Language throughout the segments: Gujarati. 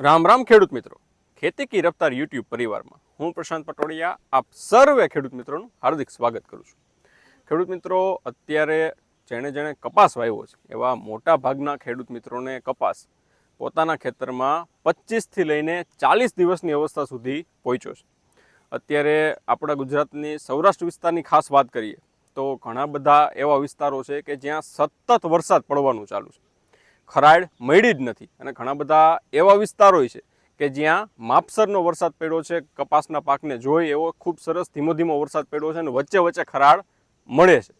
રામ રામ ખેડૂત મિત્રો. ખેતી કી રફતાર યુટ્યુબ પરિવારમાં હું પ્રશાંત પટોડિયા આપ સર્વે ખેડૂત મિત્રોનું હાર્દિક સ્વાગત કરું છું. ખેડૂત મિત્રો, અત્યારે જેણે જેણે કપાસ વાવ્યો છે, એવા મોટા ભાગના ખેડૂત મિત્રોને કપાસ પોતાના ખેતરમાં પચીસથી લઈને ચાલીસ દિવસની અવસ્થા સુધી પહોંચ્યો છે. અત્યારે આપણા ગુજરાતની સૌરાષ્ટ્ર વિસ્તારની ખાસ વાત કરીએ, તો ઘણા બધા એવા વિસ્તારો છે કે જ્યાં સતત વરસાદ પડવાનું ચાલુ છે. ખરાડ મળી જ નથી. અને ઘણા બધા એવા વિસ્તારો છે કે જ્યાં માપસરનો વરસાદ પડ્યો છે, કપાસના પાકને જોઈ એવો ખૂબ સરસ ધીમો ધીમો વરસાદ પડ્યો છે અને વચ્ચે વચ્ચે ખરાડ મળે છે.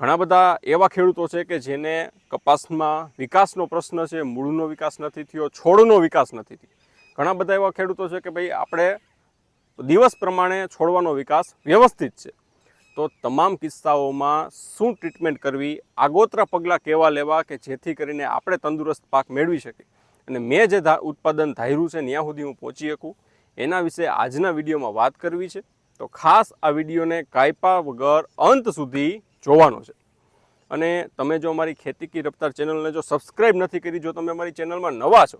ઘણા બધા એવા ખેડૂતો છે કે જેને કપાસમાં વિકાસનો પ્રશ્ન છે, મૂળનો વિકાસ નથી થયો, છોડનો વિકાસ નથી થયો. ઘણા બધા એવા ખેડૂતો છે કે ભાઈ, આપણે દિવસ પ્રમાણે છોડવાનો વિકાસ વ્યવસ્થિત છે. તો તમામ કિસ્સાઓમાં શું ટ્રીટમેન્ટ કરવી, આગોતરા પગલાં કેવા લેવા કે જેથી કરીને આપણે તંદુરસ્ત પાક મેળવી શકીએ? અને મેં જે ઉત્પાદન ધાર્યું છે ત્યાં સુધી હું પહોંચી શકું, એના વિશે આજના વિડીયોમાં વાત કરવી છે. તો ખાસ આ વિડીયોને કાયપા વગર અંત સુધી જોવાનો છે. અને તમે જો અમારી ખેતી કી રફતાર ચેનલને જો સબસ્ક્રાઈબ નથી કરી, જો તમે અમારી ચેનલમાં નવા છો,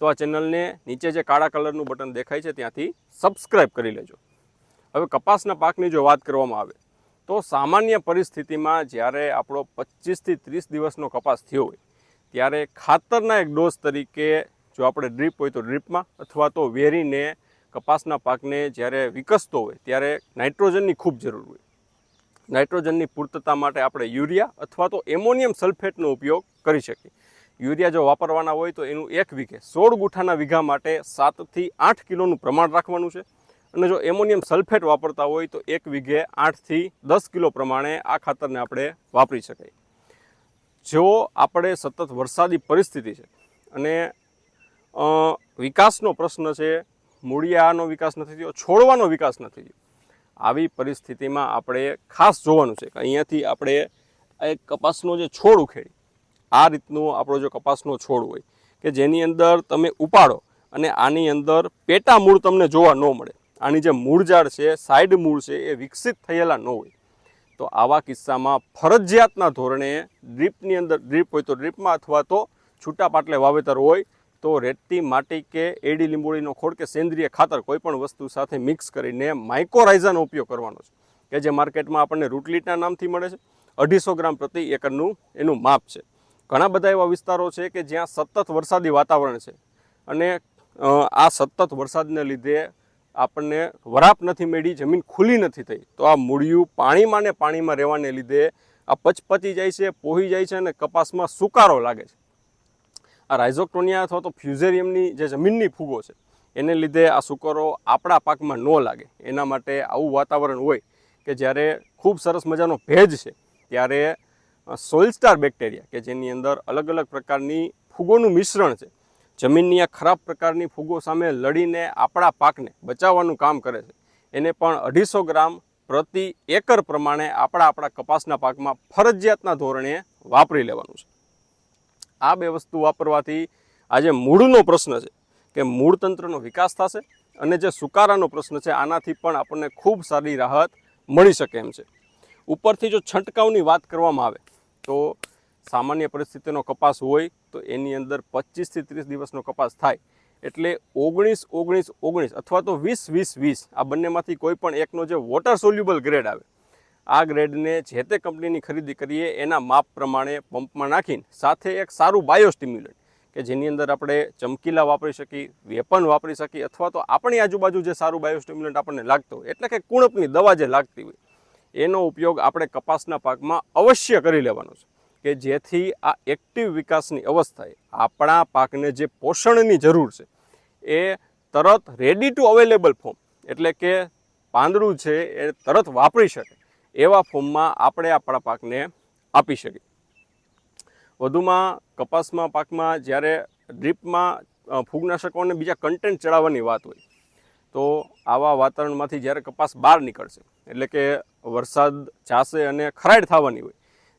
તો આ ચેનલને નીચે જે કાળા કલરનું બટન દેખાય છે ત્યાંથી સબસ્ક્રાઈબ કરી લેજો. હવે કપાસના પાકની જો વાત કરવામાં આવે તો સામાન્ય પરિસ્થિતિમાં જ્યારે આપણો પચીસથી ત્રીસ દિવસનો કપાસ થયો હોય, ત્યારે ખાતરના એક ડોઝ તરીકે જો આપણે ડ્રીપ હોય તો ડ્રીપમાં અથવા તો વેરીને કપાસના પાકને જ્યારે વિકસતો હોય, ત્યારે નાઇટ્રોજનની ખૂબ જરૂર હોય. નાઇટ્રોજનની પૂર્તતા માટે આપણે યુરિયા અથવા તો એમોનિયમ સલ્ફેટનો ઉપયોગ કરી શકીએ. યુરિયા જો વાપરવાના હોય તો એનું એક વીઘે સોળ ગુઠાના વીઘા માટે સાતથી આઠ કિલોનું પ્રમાણ રાખવાનું છે. અને જો એમોનિયમ સલ્ફેટ વાપરતા હોય તો એક વીઘે આઠથી દસ કિલો પ્રમાણે આ ખાતરને આપણે વાપરી શકાય. જો આપણે સતત વરસાદી પરિસ્થિતિ છે અને વિકાસનો પ્રશ્ન છે મૂળિયાનો વિકાસ નથી થયો, છોડવાનો વિકાસ નથી થયો, આવી પરિસ્થિતિમાં આપણે ખાસ જોવાનું છે કે અહીંયાથી આપણે એક કપાસનો જે છોડ ઉખેડી, આ રીતનો આપણો જો કપાસનો છોડ હોય કે જેની અંદર તમે ઉપાડો અને આની અંદર પેટા મૂળ તમને જોવા ન મળે આની જે મૂળઝાડ છે સાઈડ મૂળ છે, એ વિકસિત થયેલા ન હોય. તો આવા કિસ્સામાં ફરજિયાતના ધોરણે ડ્રીપની અંદર, ડ્રીપ હોય તો ડ્રીપમાં અથવા તો છૂટા પાટલે વાવેતર હોય, તો રેતી, માટી કે એડી લીંબોળીનો ખોળ કે સેન્દ્રિય ખાતર કોઈપણ વસ્તુ સાથે મિક્સ કરીને માઇકોરાઇઝાનો ઉપયોગ કરવાનો છે. કે જે માર્કેટમાં આપણને રૂટલીટના નામથી મળે છે. અઢીસો ગ્રામ પ્રતિ એકરનું એનું માપ છે. ઘણા બધા એવા વિસ્તારો છે કે જ્યાં સતત વરસાદી વાતાવરણ છે. અને આ સતત વરસાદને લીધે આપણને વરાપ નથી મેળી, જમીન ખુલ્લી નથી થઈ. તો આ મૂળિયું પાણીમાં ને પાણીમાં રહેવાને લીધે આ પચપચી જાય છે, પોહી જાય છે અને કપાસમાં સુકારો લાગે છે. આ રાઇઝોક્ટોનિયા અથવા તો ફ્યુઝેરિયમની જે જમીનની ફૂગો છે, એને લીધે આ સુકારો આપણા પાકમાં ન લાગે. એના માટે આવું વાતાવરણ હોય કે જ્યારે ખૂબ સરસ મજાનો ભેજ છે, ત્યારે સોઇલસ્ટાર બેક્ટેરિયા કે જેની અંદર અલગ અલગ પ્રકારની ફૂગોનું મિશ્રણ છે જમીનની આ ખરાબ પ્રકારની ફૂગો સામે લડીને આપણા પાકને બચાવવાનું કામ કરે છે. એને પણ અઢીસો ગ્રામ પ્રતિ એકર પ્રમાણે આપણા આપણા કપાસના પાકમાં ફરજિયાતના ધોરણે વાપરી લેવાનું છે. આ બે વસ્તુ વાપરવાથી આ જે મૂળનો પ્રશ્ન છે કે મૂળ તંત્રનો વિકાસ થશે અને જે સુકારાનો પ્રશ્ન છે આનાથી પણ આપણને ખૂબ સારી રાહત મળી શકે એમ છે. ઉપરથી જો છંટકાવની વાત કરવામાં આવે તો સામાન્ય પરિસ્થિતિનો કપાસ હોય તો એની અંદર પચીસથી ત્રીસ દિવસનો કપાસ થાય. એટલે ઓગણીસ ઓગણીસ ઓગણીસ અથવા તો વીસ વીસ વીસ આ બંનેમાંથી કોઈ પણ એકનો જે વોટર સોલ્યુબલ ગ્રેડ આવે, આ ગ્રેડને જે તે કંપનીની ખરીદી કરીએ એના માપ પ્રમાણે પંપમાં નાખીને સાથે એક સારું બાયોસ્ટિમ્યુલન્ટ કે જેની અંદર આપણે ચમકીલા વાપરી શકીએ, વેપન વાપરી શકીએ અથવા તો આપણી આજુબાજુ જે સારું બાયોસ્ટિમ્યુલન્ટ આપણને લાગતું હોય, એટલે કે કુણપની દવા જે લાગતી હોય, એનો ઉપયોગ આપણે કપાસના પાકમાં અવશ્ય કરી લેવાનો છે. કે જેથી આ એક્ટિવ વિકાસની અવસ્થાએ આપણા પાકને જે પોષણની જરૂર છે, એ તરત રેડી ટુ અવેલેબલ ફોર્મ એટલે કે પાંદડું છે એ તરત વાપરી શકે, એવા ફોર્મમાં આપણે આપણા પાકને આપી શકીએ. વધુમાં કપાસમાં, પાકમાં જ્યારે ડ્રીપમાં ફૂગનાશકો અને બીજા કન્ટેન્ટ ચડાવવાની વાત હોય, તો આવા વાતાવરણમાંથી જ્યારે કપાસ બહાર નીકળશે, એટલે કે વરસાદ જાશે અને ખરાડ થવાની હોય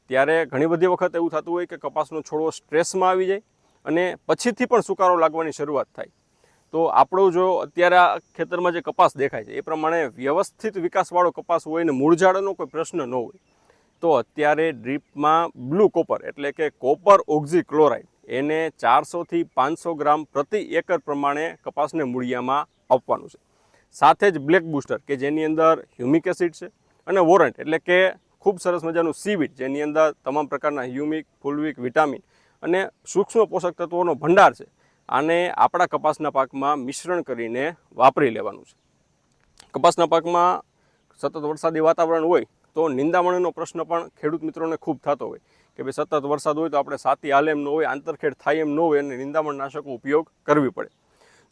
ત્યારે ઘણી બધી વખત એવું થતું હોય કે કપાસનો છોડવો સ્ટ્રેસમાં આવી જાય અને પછીથી પણ સુકારો લાગવાની શરૂઆત થાય. તો આપણો જો અત્યારે આ ખેતરમાં જે કપાસ દેખાય છે, એ પ્રમાણે વ્યવસ્થિત વિકાસવાળો કપાસ હોય ને મૂળઝાડનો કોઈ પ્રશ્ન ન હોય. તો અત્યારે ડ્રીપમાં બ્લુ કોપર એટલે કે કોપર ઓક્ઝી ક્લોરાઇડ એને ચારસોથી પાંચસો ગ્રામ પ્રતિ એકર પ્રમાણે કપાસને મૂળિયામાં આપવાનું છે. સાથે જ બ્લેક બૂસ્ટર, કે જેની અંદર હ્યુમિક એસિડ છે અને વોરન્ટ એટલે કે ખૂબ સરસ મજાનું સીવીડ જેની અંદર તમામ પ્રકારના હ્યુમિક ફૂલવિક વિટામિન અને સૂક્ષ્મ પોષક તત્વોનો ભંડાર છે, આને આપણા કપાસના પાકમાં મિશ્રણ કરીને વાપરી લેવાનું છે. કપાસના પાકમાં સતત વરસાદી વાતાવરણ હોય તો નિંદામણીનો પ્રશ્ન પણ ખેડૂત મિત્રોને ખૂબ થતો હોય કે ભાઈ સતત વરસાદ હોય તો આપણે સાતી હાલે એમ ન હોય, આંતરખેડ થાય એમ ન હોય અને નિંદામણ નાશકો ઉપયોગ કરવી પડે.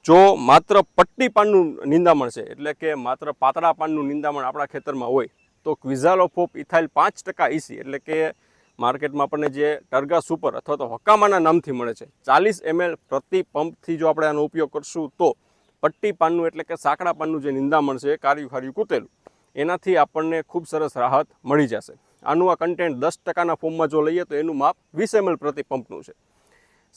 જો માત્ર પટ્ટી પાનનું નિંદામણ છે, એટલે કે માત્ર પાતળા પાનનું નિંદામણ આપણા ખેતરમાં હોય તો ક્વિઝાલોફોપ ઇથાઇલ પાંચ ટકા ઇસી એટલે કે માર્કેટમાં આપણને જે ટર્ગા સુપર અથવા તો હકામાના નામથી મળે છે. ચાલીસ એમએલ પ્રતિ પંપથી જો આપણે આનો ઉપયોગ કરશું તો પટ્ટી પાનનું એટલે કે સાંકડા પાનનું જે નિંદામણ છે કાર્યું ખાર્યું કૂતેલું. એનાથી આપણને ખૂબ સરસ રાહત મળી જશે. આનું આ કન્ટેન્ટ દસ ટકાના ફોર્મમાં જો લઈએ તો એનું માપ વીસ એમએલ પ્રતિ પંપનું છે.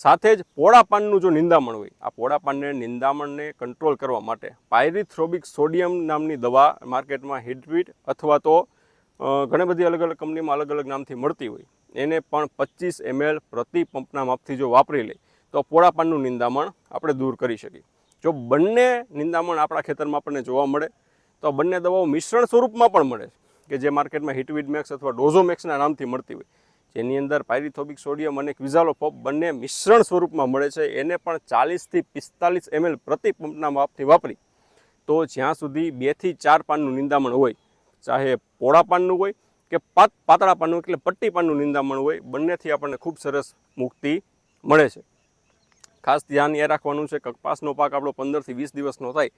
સાથે જ પોળાપાનનું જો નિંદામણ હોય, આ પોળાપાનને નિંદામણને કંટ્રોલ કરવા માટે પાયરીથ્રોબિક સોડિયમ નામની દવા માર્કેટમાં હિટવીટ અથવા તો ઘણી બધી અલગ અલગ કંપનીમાં અલગ અલગ નામથી મળતી હોય. એને પણ પચીસ એમએલ પ્રતિ પંપના માપથી જો વાપરી લે, તો પોળાપાનનું નિંદામણ આપણે દૂર કરી શકીએ. જો બંને નિંદામણ આપણા ખેતરમાં આપણને જોવા મળે, તો બંને દવાઓ મિશ્રણ સ્વરૂપમાં પણ મળે છે, કે જે માર્કેટમાં હિટવીડ મેક્સ અથવા ડોઝોમેક્સના નામથી મળતી હોય. જેની અંદર પાયરીથોબિક સોડિયમ અને ક્વિઝાલોફોપ બંને મિશ્રણ સ્વરૂપમાં મળે છે. એને પણ ચાલીસથી પિસ્તાલીસ એમએલ પ્રતિ પંપના માપથી વાપરી. તો જ્યાં સુધી બેથી ચાર પાનનું નિંદામણ હોય, ચાહે પોળા પાનનું હોય કે પાત, પાતળા પાનનું એટલે પટ્ટી પાનનું નિંદામણ હોય, બંનેથી આપણને ખૂબ સરસ મુક્તિ મળે છે. ખાસ ધ્યાન એ રાખવાનું છે કે કપાસનો પાક આપણો પંદરથી વીસ દિવસનો થાય,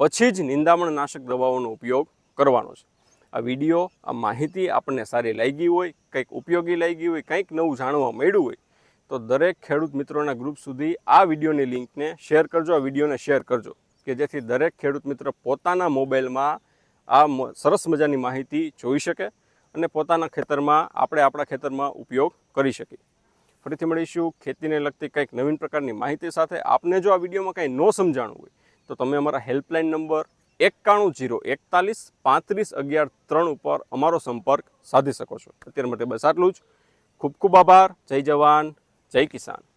પછી જ નિંદામણ નાશક દવાઓનો ઉપયોગ કરવાનો છે. આ વીડિયો, આ માહિતી આપણને સારી લાગી હોય, કંઈક ઉપયોગી લાગી હોય, કંઈક નવું જાણવા મળ્યું હોય, તો દરેક ખેડૂત મિત્રોના ગ્રુપ સુધી આ વિડીયોની લિંકને શેર કરજો, આ વિડીયોને શેર કરજો, કે જેથી દરેક ખેડૂત મિત્ર પોતાના મોબાઈલમાં આ સરસ મજાની માહિતી જોઈ શકે અને પોતાના ખેતરમાં, આપણે આપણા ખેતરમાં ઉપયોગ કરી શકીએ. ફરીથી મળીશું, ખેતીને લગતી કંઈક નવીન પ્રકારની માહિતી સાથે. આપને જો આ વિડીયોમાં કંઈ ન સમજાણું હોય, તો તમે અમારા હેલ્પલાઇન નંબર એકાણું જીરો, એકતાલીસ, પાંત્રીસ, અગિયાર, ત્રણ ઉપર અમારો સંપર્ક સાધી શકો છો. અત્યાર માટે બસ આટલું જ. ખૂબ ખૂબ આભાર. જય જવાન, જય કિસાન.